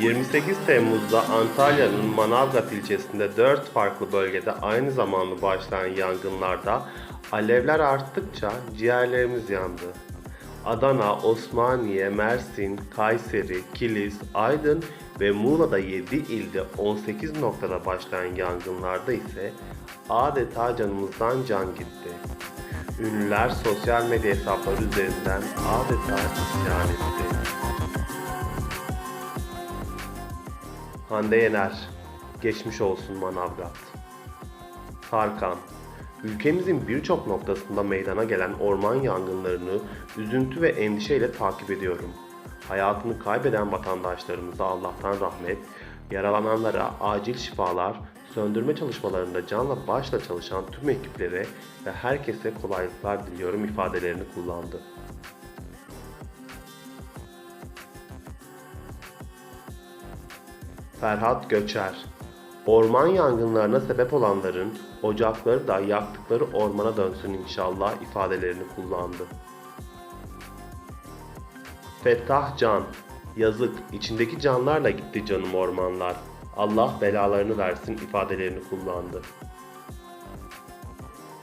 28 Temmuz'da Antalya'nın Manavgat ilçesinde 4 farklı bölgede aynı zamanda başlayan yangınlarda alevler arttıkça ciğerlerimiz yandı. Adana, Osmaniye, Mersin, Kayseri, Kilis, Aydın ve Muğla'da 7 ilde 18 noktada başlayan yangınlarda ise adeta canımızdan can gitti. Ünlüler sosyal medya hesapları üzerinden adeta isyan etti. Hande Yener, geçmiş olsun Manavgat. Tarkan, ülkemizin birçok noktasında meydana gelen orman yangınlarını üzüntü ve endişeyle takip ediyorum. Hayatını kaybeden vatandaşlarımıza Allah'tan rahmet, yaralananlara acil şifalar, söndürme çalışmalarında canla başla çalışan tüm ekiplere ve herkese kolaylıklar diliyorum ifadelerini kullandı. Ferhat Göçer Orman yangınlarına sebep olanların ocakları da yaktıkları ormana dönsün inşallah ifadelerini kullandı. Fettah Can Yazık içindeki canlarla gitti canım ormanlar. Allah belalarını versin ifadelerini kullandı.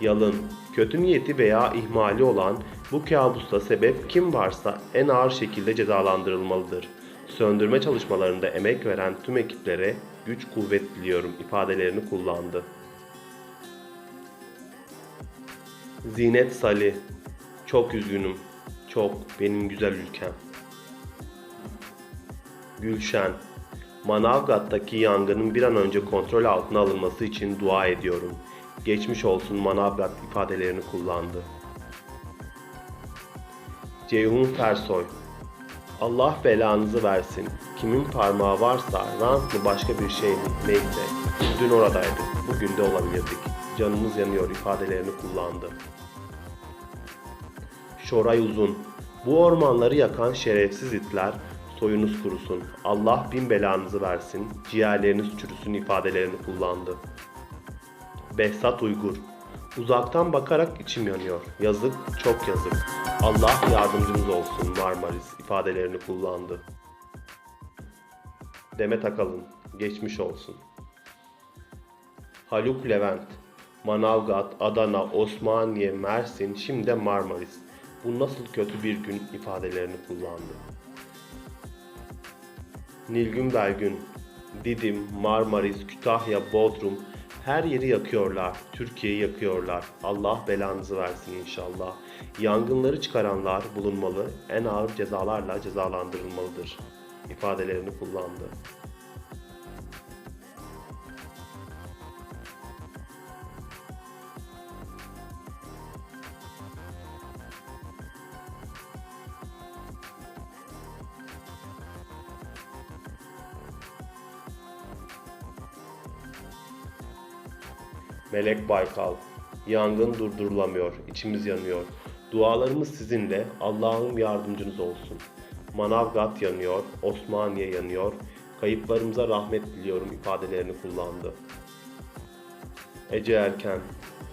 Yalın, kötü niyeti veya ihmali olan bu kabusta sebep kim varsa en ağır şekilde cezalandırılmalıdır. Söndürme çalışmalarında emek veren tüm ekiplere güç kuvvet diliyorum ifadelerini kullandı. Zinet Salih Çok üzgünüm. Çok benim güzel ülkem. Gülşen Manavgat'taki yangının bir an önce kontrol altına alınması için dua ediyorum. Geçmiş olsun Manavgat ifadelerini kullandı. Ceyhun Fersoy Allah belanızı versin. Kimin parmağı varsa rant mı başka bir şey mi neyse. Dün oradaydık. Bugün de olabilirdik. Canımız yanıyor ifadelerini kullandı. Şoray Uzun Bu ormanları yakan şerefsiz itler soyunuz kurusun. Allah bin belanızı versin. Ciğerleriniz çürüsün ifadelerini kullandı. Behzat Uygur Uzaktan bakarak içim yanıyor. Yazık, çok yazık. Allah yardımcımız olsun Marmaris ifadelerini kullandı. Demet Akalın, geçmiş olsun. Haluk Levent, Manavgat, Adana, Osmaniye, Mersin, şimdi de Marmaris. Bu nasıl kötü bir gün ifadelerini kullandı. Nilgün Belgün, Didim, Marmaris, Kütahya, Bodrum her yeri yakıyorlar. Türkiye'yi yakıyorlar. Allah belanızı versin inşallah. Yangınları çıkaranlar bulunmalı, en ağır cezalarla cezalandırılmalıdır ifadelerini kullandı. Melek Baykal, yangın durdurulamıyor, içimiz yanıyor. Dualarımız sizinle, Allah'ım yardımcınız olsun. Manavgat yanıyor, Osmaniye yanıyor. Kayıplarımıza rahmet diliyorum ifadelerini kullandı. Ece Erken,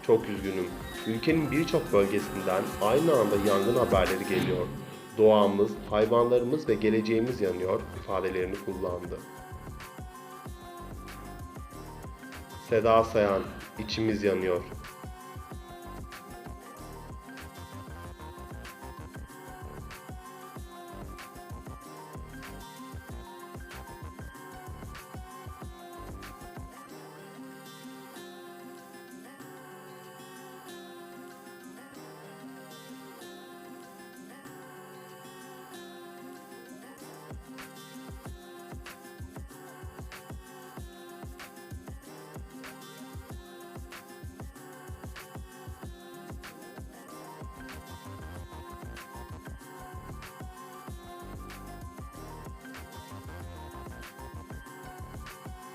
çok üzgünüm. Ülkenin birçok bölgesinden aynı anda yangın haberleri geliyor. Doğamız, hayvanlarımız ve geleceğimiz yanıyor ifadelerini kullandı. Seda Sayan, içimiz yanıyor.